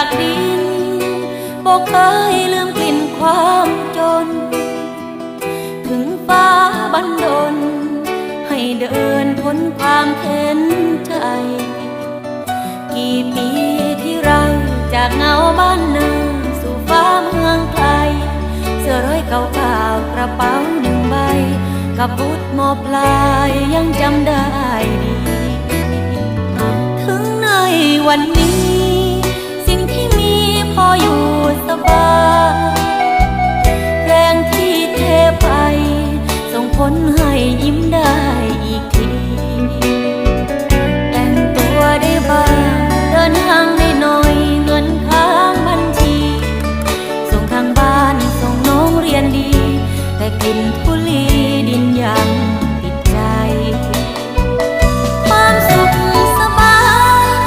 บอกเคยลืมกลิ่นความจน ถึงฟ้าบันดล ให้เดินทนความเข็นใจ กี่ปีที่เราจากเงาบ้านนาสู่ฟ้าเมืองไกลเสื้อร้อยเก่าๆกระเป๋าหนึ่งใบ กับบุตรมอปลายยังจำได้ดี ถึงในวันนี้ ยิ้มได้อีกที แต่งตัวได้บ้างเดินห้างได้หน่อยเงินค้างบัญชี ส่งทางบ้านส่งน้องเรียนดี แต่กลิ่นทุล